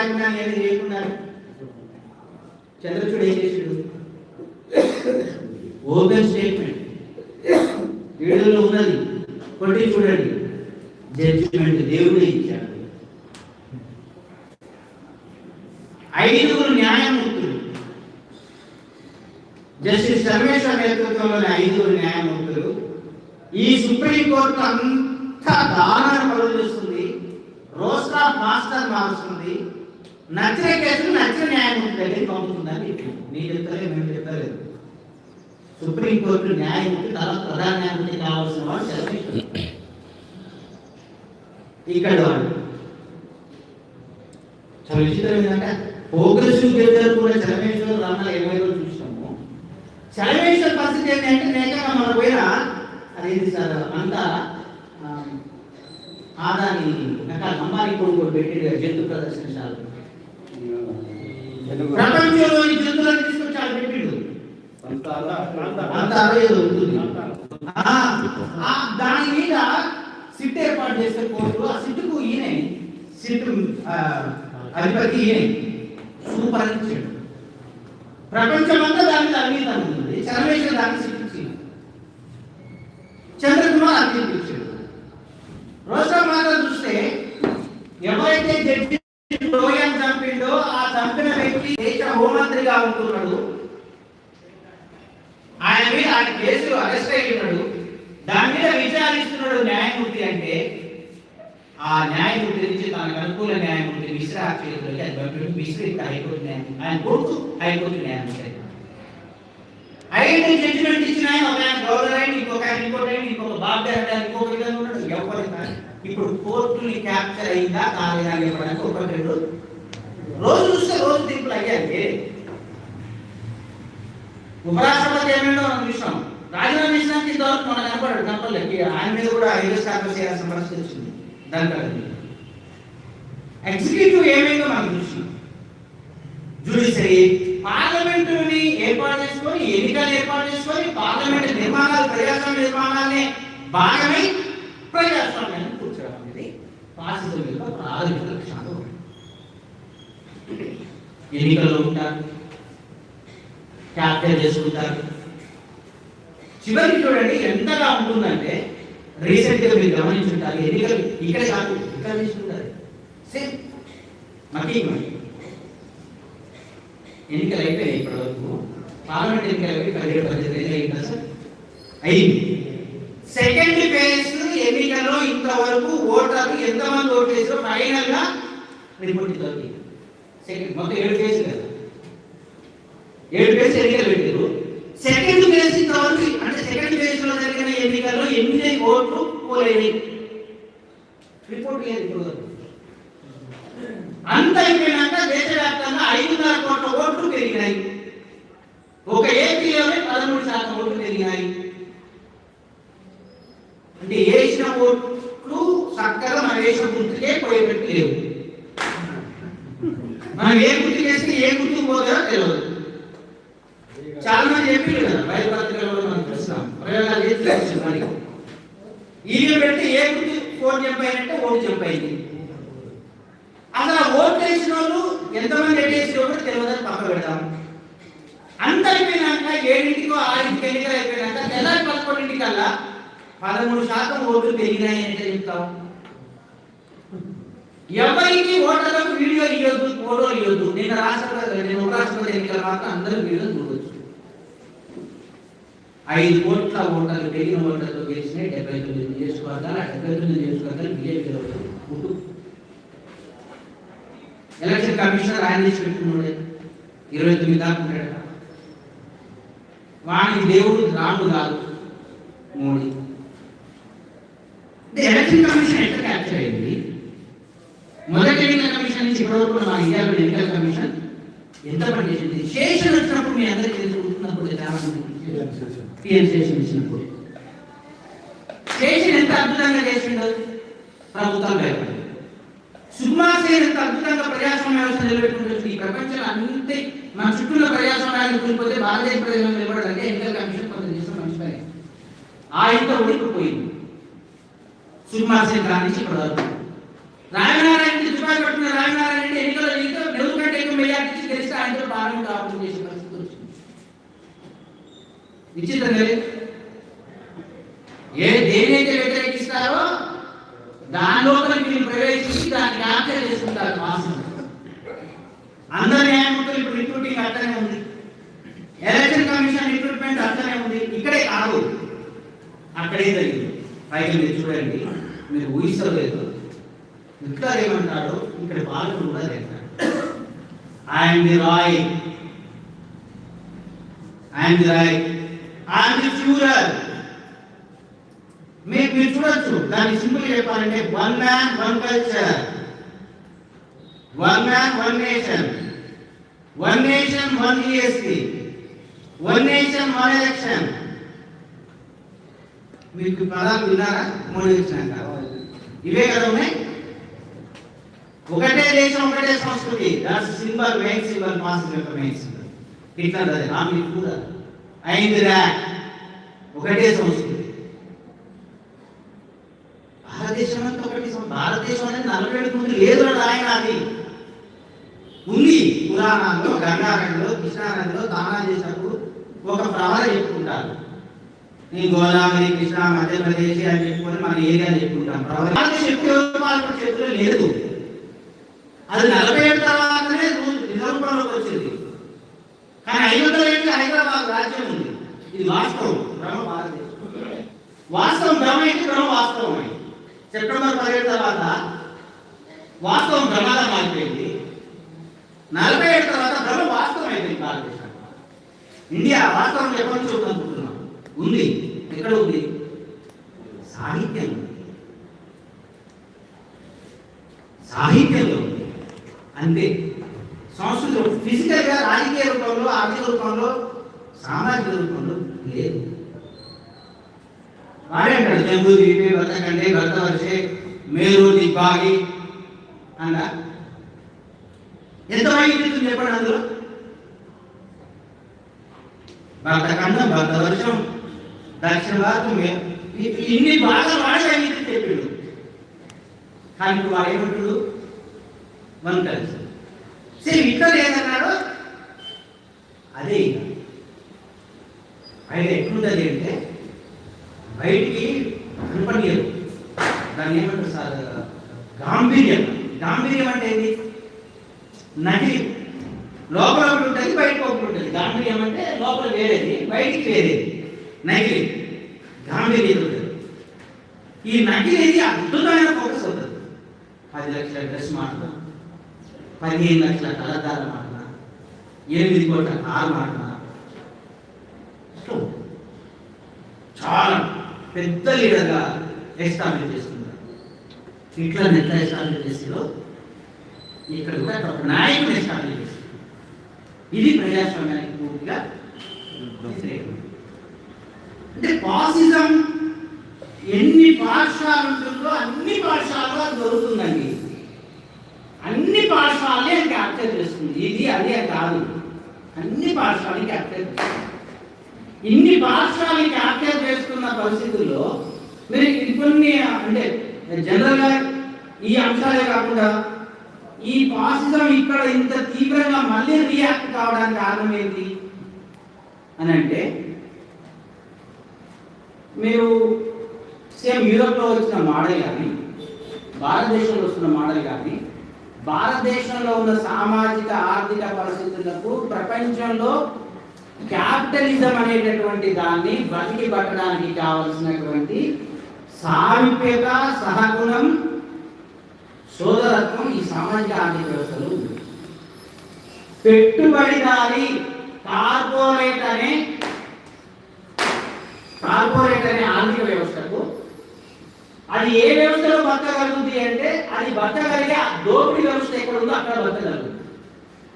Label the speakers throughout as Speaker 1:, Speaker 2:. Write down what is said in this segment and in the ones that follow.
Speaker 1: రాయకుండా ఏమి చేయకుండా చంద్రచూడు ఏం చేసాడు? Open statement. వీడియోలో ఉన్నది. కొట్టి చూడండి. జడ్జిమెంట్ దేవుడే ఇచ్చాడు. ఐదుగురు న్యాయమూర్తులు. జస్టిస్ సర్వేశ్వర నేతృత్వంలోని ఐదుగురు న్యాయమూర్తులు. ఈ సుప్రీంకోర్టు అంతా దారుణ పనులు చూస్తుంది. రోస్టాఫ్ మాస్టర్ మారుస్తుంది. నచ్చిన కేసులు నచ్చిన న్యాయమూర్తి దగ్గరికి పంపుతుందని నేను నీ చెప్తలే మేము చెప్పలేదు సుప్రీంకోర్టు న్యాయమూర్తి తర్వాత ప్రధాన న్యాయమూర్తి కావాల్సిన వాడు సర్వేశ్వర ఇక్కడ వాడు. చాలా విచిత్రం ఏంటంటే ప్రోగ్రెసివ్ గెలిచారు కూడా చలమేశ్వర రమణ ఇరవై రోజులు చూసినాము. చలమేశ్వర పరిస్థితి ఏంటంటే నేకంగా మన పోయిన అదేంటి సార్ అంతా ఆదాని రకాల అమ్మాయి కొడుకు పెట్టి జంతు ప్రదర్శనశాల. ప్రపంచంలోని జంతువులను తీసుకొచ్చి పెట్టిండు. అంత అదే ఏదో ఉంటుంది. దాని మీద సిట్ ఏర్పాటు చేసే కోర్టు ఆ సిట్టుకు ఈయనే సిట్ అధిపతి ఈయనే. సూపర్ అని ఇచ్చాడు ప్రపంచమంతా దానికి అవినీతం ఉంది చరమేశ్వర దానికి శిక్షించింది చంద్రకుమార్ మాత్రం చూస్తే హోంమంత్రిగా ఉంటున్నాడు ఆయన మీద ఆయన కేసులో అరెస్ట్ అయి ఉన్నాడు దాని మీద విచారిస్తున్నాడు న్యాయమూర్తి అంటే ఆ న్యాయమూర్తి నుంచి తనకు అనుకూల న్యాయమూర్తి మిశ్రా చేతులకి అది పంపించడం మిశ్ర ఇక్కడ హైకోర్టు న్యాయమూర్తి ఆయన కొడుకు హైకోర్టు న్యాయమూర్తి ఐదు జడ్జిమెంట్ ఇచ్చిన ఆయన ఒక ఆయన గౌరవ ఆయన ఇంకొక ఆయన ఇంకోటి ఆయన ఇంకొక బాబు అంటే ఇంకొక విధంగా ఉన్నాడు. ఎవరు ఇప్పుడు కోర్టుని క్యాప్చర్ అయిందా కాలేదా అని చెప్పడానికి ఒకటి రెండు రోజు చూస్తే రోజు తీర్పులు అయ్యాయి. ఉపరాష్ట్రపతి ఏమైనా మనం చూసాం రాజీనామా చేసినాక ఇంతవరకు మన కనపడాడు కనపడలేదు. ఆయన మీద కూడా ఐదు స్టార్ట్ చేయాల్సిన పరిస్థితి వచ్చింది. దాని ఎగ్జిక్యూటివ్ ఏమైందో మనం చూసినాం. జుడిషియరీ పార్లమెంటుని ఏర్పాటు చేసుకొని ఎన్నికలు ఏర్పాటు చేసుకొని పార్లమెంట్ నిర్మాణాలు ప్రజాస్వామ్య నిర్మాణాలనే భాగమై ప్రజాస్వామ్యాన్ని కూర్చోవడం అనేది ఫాసిజం యొక్క ప్రాథమిక లక్షణాలు ఎన్నికల్లో ఉంటారు. క్యాప్చర్ చేసుకుంటారు. చివరికి చూడండి ఎంతగా ఉంటుందంటే రీసెంట్గా మీరు గమనించుంటారు ఎన్నికలు ఇక్కడ కాదు ఇక్కడ తీసుకుంటారు. సేమ్ మకి ఎన్నికలు అయిపోయాయి ఇప్పటి వరకు పార్లమెంట్ ఎన్నికలు అయిపోయి పదిహేడు పద్దెనిమిది ఎన్నికలు అయిందా సార్? అయింది. సెకండ్ ఫేజ్ ఎన్నికల్లో ఇంతవరకు ఓటర్లు ఎంతమంది ఓటు వేసారో ఫైనల్గా రిపోర్ట్ ఇద్దరు సెకండ్ మొత్తం ఏడు ఫేజ్ కదా. ఏడు ప్లేస్ ఎన్నికలు పెట్టారు సెకండ్ ప్లేస్ ఇంతవరకు అంటే సెకండ్ ప్లేస్లో జరిగిన ఎన్నికల్లో ఎనిమిది ఓట్లు పోలేని రిపోర్ట్ లేదు ఇప్పుడు అంత అయిపోయినాక దేశవ్యాప్తంగా ఐదున్నర కోట్ల ఓట్లు పెరిగినాయి. ఒక ఏపీలోనే పదమూడు శాతం ఓట్లు పెరిగినాయి. అంటే వేసిన ఓట్లు చక్కగా మన వేసిన గుర్తుకే పోయేటట్టు లేవు. మనం ఏ గుర్తు చేస్తే ఏ గుర్తు పోదో తెలియదు చాలా మంది చెప్పిండు కదా బయట పత్రికల్లో మనం చూస్తాం ప్రయోగాలు చేసి తెలుస్తుంది మరి ఈమె పెట్టి ఏ గుర్తు ఫోన్ చెప్పాయంటే ఓటు చెప్పయింది అసలు ఆ ఓటు వేసిన వాళ్ళు ఎంతమంది ఎట్టేసిరో కూడా తెలియదని పక్క పెడతాం అంత అయిపోయినాక ఏడింటికో ఆరింటికి ఎన్నికలు అయిపోయినాక తెల్లారి పదకొండింటికల్లా పదమూడు శాతం ఓట్లు పెరిగినాయి అంటే చెప్తాం. ఎవరికి ఓటర్లకు వీడియో ఇవ్వద్దు ఫోటోలు ఇవ్వద్దు నేను రాష్ట్రపతి నేను ఉపరాష్ట్రపతి ఎన్నికల మాత్రం అందరూ వీడియో చూడదు ఐదు కోట్ల ఓటర్లు పెరిగిన ఓటర్లు గెలిచిన డెబ్బై తొమ్మిది నియోజకవర్గాలు ఆ డెబ్బై తొమ్మిది నియోజకవర్గాలు బీజేపీ పుట్టు ఎలక్షన్ కమిషనర్ ఆయన తీసి పెట్టుకున్నాడు. ఇరవై తొమ్మిది దాకా ఉంటాడు. వానికి దేవుడు రాముడు కాదు మోడీ. అంటే ఎలక్షన్ కమిషన్ ఎట్లా క్యాప్చర్ అయింది? మొదటి ఎన్నికల కమిషన్ నుంచి ఇప్పటివరకు మా ఇండియాలో ఎన్నికల కమిషన్ ఎంత పని చేసింది? వచ్చినప్పుడు మీ అందరికీ పిఎం శేషన్ ఇచ్చినప్పుడు. శేషన్ ఎంత అద్భుతంగా చేసిండో ప్రభుత్వం భయపడింది. ఎంత అద్భుతంగా ప్రజాస్వామ్య వ్యవస్థ నిలబెట్టుకుంటుంది ఈ ప్రపంచంలో అంతే మన చుట్టూ ప్రజాస్వామ్యాన్ని కూలిపోతే భారతదేశ ప్రజలను నిలబడాలంటే ఎన్నికల కమిషన్ కొంత చేసిన మంచి పని. ఆ ఇంత ఉడికిపోయింది. సుకుమార్ సింగ్ గారి నుంచి ఇప్పటి వరకు రామనారాయణ పట్టుకున్న రామనారాయణ ఎన్నికల్లో మెజార్టీ ఇచ్చి గెలిస్తే ఆయనతో పార్లమెంట్ ఆపరేట్ చేసే పరిస్థితి వచ్చింది. విచిత్రం ఏ దేనైతే వ్యతిరేకిస్తారో దానిలోపల మీరు ప్రవేశించి దాన్ని క్యాప్చర్ చేసుకుంటారు మాసం అందరి న్యాయమూర్తులు ఇప్పుడు రిక్రూటింగ్ అట్లనే ఉంది. ఎలక్షన్ కమిషన్ రిక్రూట్మెంట్ అట్లనే ఉంది. ఇక్కడే కాదు. అక్కడే జరిగింది. పైకి మీరు చూడండి మీరు ఊహిస్తలేదు ఇక్కడ ఏమంటారు? ఇక్కడ పాలకులు కూడా లేదు. లేస్తాడు I am the Reich I am the Reich I am the Führer మీరు మీరు చూడొచ్చు. దాన్ని సింపుల్ చెప్పాలంటే one man one culture one man one nation one nation one GST one nation one election మీకు ఈ పదాలు విన్నారా? మోడీ వచ్చినాక ఇవే కదా ఉన్నాయి? ఒకటే దేశం ఒకటే సంస్కృతి. దాని సింబల్ మెయిన్ సింబల్ మాస్ యొక్క మెయిన్ సింబల్ ఇట్లా అది ఆమె కూడా. అయిందిరా ఒకటే సంస్కృతి. భారతదేశం అంతా ఒకటి భారతదేశం అనేది నలభై ఏడు ముందు లేదు అని ఆయన అది. ఉంది. పురాణాల్లో గంగానదిలో కృష్ణానదిలో దానం చేసినప్పుడు ఒక ప్రవర చెప్పుకుంటారు. ఈ గోదావరి కృష్ణా మధ్యప్రదేశ్ అని చెప్పుకొని మన ఏరియా చెప్పుకుంటాం. ప్రవర భారతదేశం చేతిలో లేదు. అది నలభై ఏడు తర్వాతనే రూ- నిజాంపురంలోకి వచ్చింది. కానీ ఐదు వందల ఏళ్ళు హైదరాబాద్ రాజ్యం ఉంది. ఇది వాస్తవం బ్రహ్మ భారతదేశం. వాస్తవం బ్రహ్మ అయితే బ్రహ్మ వాస్తవం సెప్టెంబర్ పదిహేడు తర్వాత వాస్తవం భ్రమగా మారిపోయింది. నలభై ఏడు తర్వాత బ్రహ్మ వాస్తవం అయిపోయింది భారతదేశం ఇండియా వాస్తవం ఎప్పటి నుంచి ఉంది ఉంది. ఎక్కడ ఉంది? సాహిత్యం ఉంది. సాహిత్యంలో ఉంది. అంతే. సంస్కృతం ఫిజికల్గా రాజకీయ రూపంలో ఆర్థిక రూపంలో సామాజిక రూపంలో లేదు. వాడే జంబు దీపి భర్త వచ్చే మేలు దిబ్బాగి అంట ఎంత వైద్యుతుంది చెప్పండి అందులో? భర్త ఖండం భర్త వర్షం దక్షిణ భారతం ఇన్ని బాగా వాడే వైద్యులు చెప్పిండు. కానీ ఇప్పుడు వాడు మనం కలిసి. సరే ఇంట్లో లేదన్నాడు అదే ఇక. ఆయన ఎట్లుంటుంది అంటే బయటికి కనపడలేదు దాన్ని ఏమంటారు సార్? గాంభీర్యం. గాంభీర్యం అంటే ఏంటి నటి లోపల ఒకటి ఉంటుంది బయటకు ఒకటి ఉంటుంది. గాంభీర్యం అంటే లోపల వేరేది బయటికి వేరేది. నకిలి. గాంభీర్యం ఉంటుంది. ఈ నకిలీది అద్భుతమైన ఫోకస్ అవుతుంది. పది లక్షల డ్రెస్ మాట్లాడుతుంది పదిహేను లక్షల కలద్దాల మాటల ఎనిమిది కోట్ల కారు మాటల చాలా పెద్ద లీడర్గా ఎస్టాబ్లిష్ చేస్తున్నారు ఇట్లా ఎంత ఎస్టాబ్లిష్ చేసిందో ఇక్కడ కూడా ఒక నాయకుడు ఎస్టాబ్లిష్ చేస్తుంది ఇది ప్రజాస్వామ్యానికి పూర్తిగా అంటే పాసిజం ఎన్ని పాఠశాల ఉంటుందో అన్ని పాఠశాలలో దొరుకుతుందండి. అన్ని పాఠశాలే క్యాప్చర్ చేస్తుంది. ఇది అదే కాదు. అన్ని పాఠశాలకి క్యాప్చర్ చేస్తుంది. ఇన్ని పాఠశాలని క్యాప్చర్ చేసుకున్న పరిస్థితుల్లో మీరు ఇప్పుడు కొన్ని అంటే జనరల్గా ఈ అంశాలే కాకుండా ఈ పాసిజం ఇక్కడ ఇంత తీవ్రంగా మళ్ళీ రియాక్ట్ కావడానికి కారణం ఏంటి? అని అంటే మీరు సేమ్ యూరోప్లో వచ్చిన మోడల్ కానీ భారతదేశంలో వస్తున్న మోడల్ కానీ భారతదేశంలో ఉన్న సామాజిక ఆర్థిక పరిస్థితులకు ప్రపంచంలో క్యాపిటలిజం అనేటటువంటి దాన్ని బతికి పట్టడానికి కావలసినటువంటి సామీప్యత సహగుణం సోదరత్వం ఈ సామాజిక ఆర్థిక వ్యవస్థలో ఉంది. పెట్టుబడిదారి కార్పొరేట్ అనే కార్పొరేట్ అనే ఆర్థిక వ్యవస్థకు అది ఏ వ్యవస్థలో బతకగలుగుతుంది అంటే అది బతకగలిగే దోపిడీ వ్యవస్థ ఎక్కడ ఉందో అక్కడ బతకగలుగుతుంది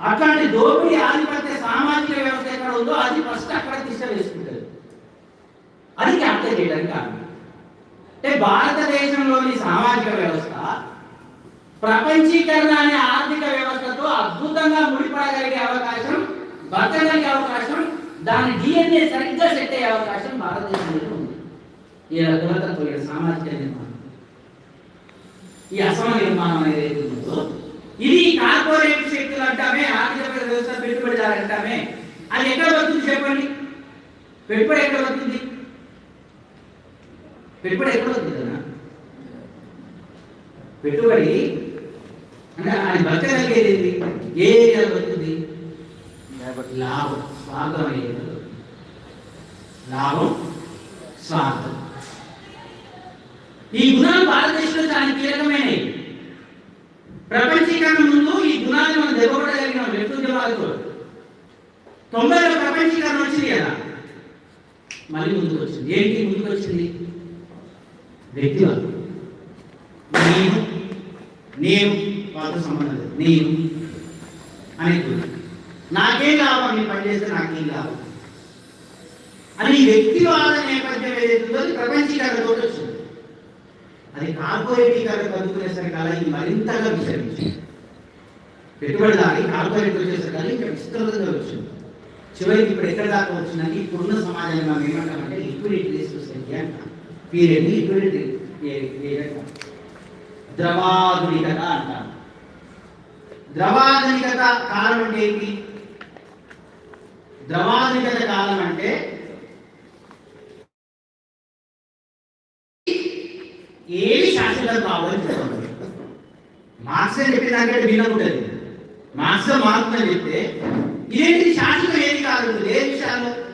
Speaker 1: అట్లాంటి దోపిడీ ఆధిపత్య సామాజిక వ్యవస్థ ఎక్కడ ఉందో అది ఫస్ట్ అక్కడ తిష్ట అది క్యాప్చర్ చేయడానికి కారణం. అంటే భారతదేశంలోని సామాజిక వ్యవస్థ ప్రపంచీకరణ అనే ఆర్థిక వ్యవస్థతో అద్భుతంగా ముడిపడగలిగే అవకాశం బతకగలిగే అవకాశం దాని డిఎన్ఏ సరిగ్గా సెట్ అయ్యే అవకాశం భారతదేశంలో ఉంది ఈ రకమైన సామాజిక నిర్మాణం. ఈ అసమ నిర్మాణం అనేది ఉందో ఇది కార్పొరేట్ శక్తులు అంటామే ఆర్థిక వ్యవస్థ పెట్టుబడిదారు అంటామే అది ఎక్కడ వస్తుంది చెప్పండి? పెట్టుబడి ఎక్కడ వస్తుంది? పెట్టుబడి ఎక్కడ వస్తుంది కదా? పెట్టుబడి అంటే అది బతకగలిగేది ఏంది? ఏ ఏరియాలో వస్తుంది? లాభం స్వార్థం లాభం స్వార్థం. ఈ గుణాలు భారతదేశంలో చాలా కీలకమైనవి. ప్రపంచీకరణ ముందు ఈ గుణాలు మనం దెబ్బపడగలిగినాం వ్యక్తులు ఉద్యమాలతో తొంభైలో ప్రపంచీకరణ వచ్చింది కదా. మళ్ళీ ముందుకు వచ్చింది. ఏంటి ముందుకు వచ్చింది? వ్యక్తివాదం. నేను నేను వాళ్ళతో సంబంధం లేదు. నేను అనే నాకేం లాభం నేను పనిచేస్తే నాకేం లాభం? అని వ్యక్తివాద నేపథ్యం ఏదైతే ప్రపంచీకరణ తోటి వచ్చింది. అది కార్పొరేటీకరణ కలుగుకునేసరికి అలా ఇది మరింతగా విస్తరించింది. పెట్టుబడిదారి కార్పొరేట్ వచ్చేసరికి ఇంకా విస్తృతంగా వచ్చింది. చివరికి ఇప్పుడు ఎక్కడ దాకా వచ్చిందంటే ఇప్పుడున్న సమాజాన్ని మనం ఏమంటామంటే లిక్విడిటీ సొసైటీ అంటాం. పీరియడ్ లిక్విడిటీ ద్రవాధునికత అంటాం ద్రవాధునికత కాలం అంటే ఏంటి? ద్రవాధునికత కాలం అంటే ఏమి శాశ్వతం కావాలని చెప్తాను మార్క్స్ అని చెప్పిన దానికంటే భిన్నం ఉంటుంది. మార్పు అని చెప్తే ఇదేంటి శాశ్వతం ఏది కాదు? ఏ విషయాలు?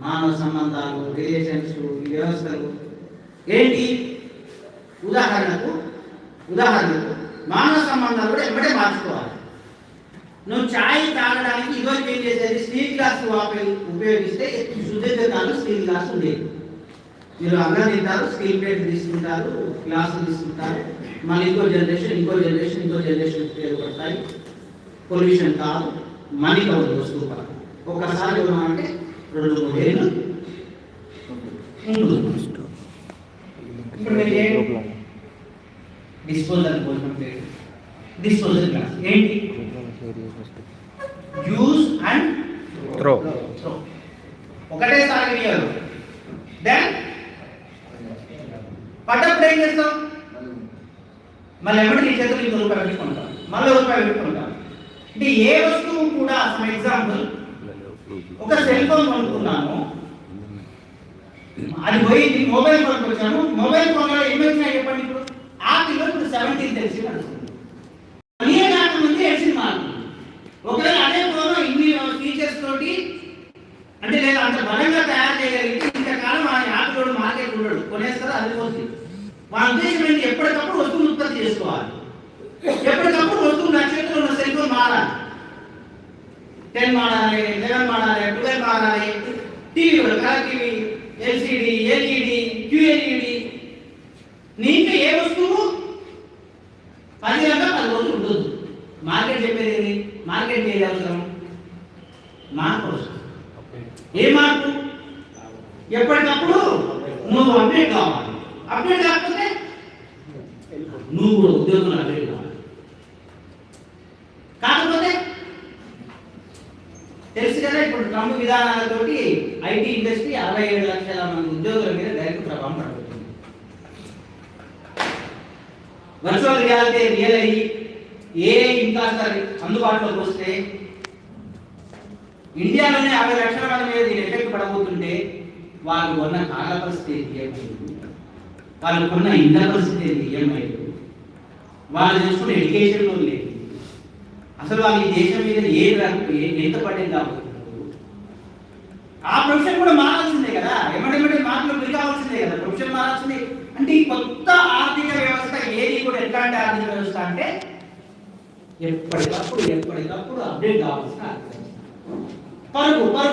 Speaker 1: మానవ సంబంధాలు రిలేషన్స్ వ్యవస్థలు. ఏంటి? ఉదాహరణకు ఉదాహరణకు మానవ సంబంధాలు కూడా ఎప్పుడే మార్చుకోవాలి. నువ్వు ఛాయ్ తాగడానికి ఇదివరకు ఏం చేసేది? స్టీల్ గ్లాస్ ఉపయోగిస్తే శుద్ధి స్టీల్ గ్లాస్ ఉండేది మీరు అన్నం తింటారు స్టీల్ ప్లేట్ తీసుకుంటారు గ్లాసులు తీసుకుంటారు. మళ్ళీ ఇంకో జనరేషన్ ఇంకో జనరేషన్ ఇంకో జనరేషన్ ఉపయోగపడతాయి పొల్యూషన్ కాదు మనీ కాదు వస్తువు కాదు ఒకసారి అంటే రెండు మూడు ఉంటుంది ఇప్పుడు మీరు ఏంటి డిస్పోజల్ భోజనం ప్లేట్ డిస్పోజల్ గ్లాస్ ఏంటి? Use and. ఒకటేసారి దెన్ పడ్డప్పుడు ఏం చేస్తాం మళ్ళీ ఎవరి నీ చేతులు ఇంకో రూపాయి పెట్టుకుంటాం మళ్ళీ రూపాయి పెట్టుకుంటాం అంటే ఏ వస్తువు కూడా ఫర్ ఎగ్జాంపుల్ ఒక సెల్ ఫోన్ కొనుక్కున్నాను. అది పోయింది మొబైల్ ఫోన్ వచ్చాను. మొబైల్ ఫోన్లో ఎన్ని వచ్చినాయి చెప్పండి ఇప్పుడు? ఆ పిల్లలు ఇప్పుడు సెవెంటీన్ తెలిసి నడుస్తుంది. ఏ ముందు ఒకవేళ అదే ఫోన్ ఇన్ని ఫీచర్స్ తోటి అంటే లేదా అంత బలంగా తయారు చేయగలిగితే ఇంతకాలం ఆ యాప్లోడు మార్కెట్ ఉండడు కొనేస్తారు? అది పోతుంది. వాళ్ళ ఉద్దేశం ఏంటి? ఎప్పటికప్పుడు మారాలి ట్వెల్వ్ మారాలి టీవీ కూడా colour TV LCD LED QLED నీకు ఏ వస్తువు? పది గంటల పది రోజులు ఉండదు మార్కెట్ చెప్పేది ఏంటి మార్కెట్ ఏది అవసరం? మార్పు అవసరం. ఏ మార్పు? ఎప్పటికప్పుడు నువ్వు అప్డేట్ కావాలి. అప్డేట్ కాకపోతే నువ్వు కూడా ఉద్యోగంలో అప్డేట్ కావాలి. కాకపోతే తెలుసు కదా ఇప్పుడు ట్రంప్ విధానాలతోటి ఐటీ ఇండస్ట్రీ అరవై ఏడు లక్షల మంది ఉద్యోగుల మీద డైరెక్ట్ ప్రభావం పడుతుంది వర్చువల్ రియాలిటీ రియల్ అయ్యి ఏ ఇంకా అందుబాటులోకి వస్తే ఇండియాలోనే అరవై లక్షల మంది మీద దీని ఎఫెక్ట్ పడబోతుంటే వాళ్ళు కొన్న కాల పరిస్థితి ఏమైంది వాళ్ళు కొన్న ఇండ్ల పరిస్థితి ఏమైంది వాళ్ళు చూసుకున్న ఎడ్యుకేషన్ లేదు. అసలు వాళ్ళు ఈ దేశం మీద ఏ రంగు ఎంత పడింది కాబోతున్నారు ఆ ప్రొఫెషన్ కూడా మారాల్సిందే కదా. ఎమ్మడెమ్మడే మార్పులు గురి కావాల్సిందే కదా. ప్రొఫెషన్ మారాల్సిందే. అంటే ఈ కొత్త ఆర్థిక వ్యవస్థ ఏది కూడా ఎట్లాంటి ఆర్థిక వ్యవస్థ అంటే ఎప్పటికప్పుడు ఎప్పటికప్పుడు అప్డేట్ కావాల్సిన ఆర్థిక వ్యవస్థ. పరుగు పరుగు.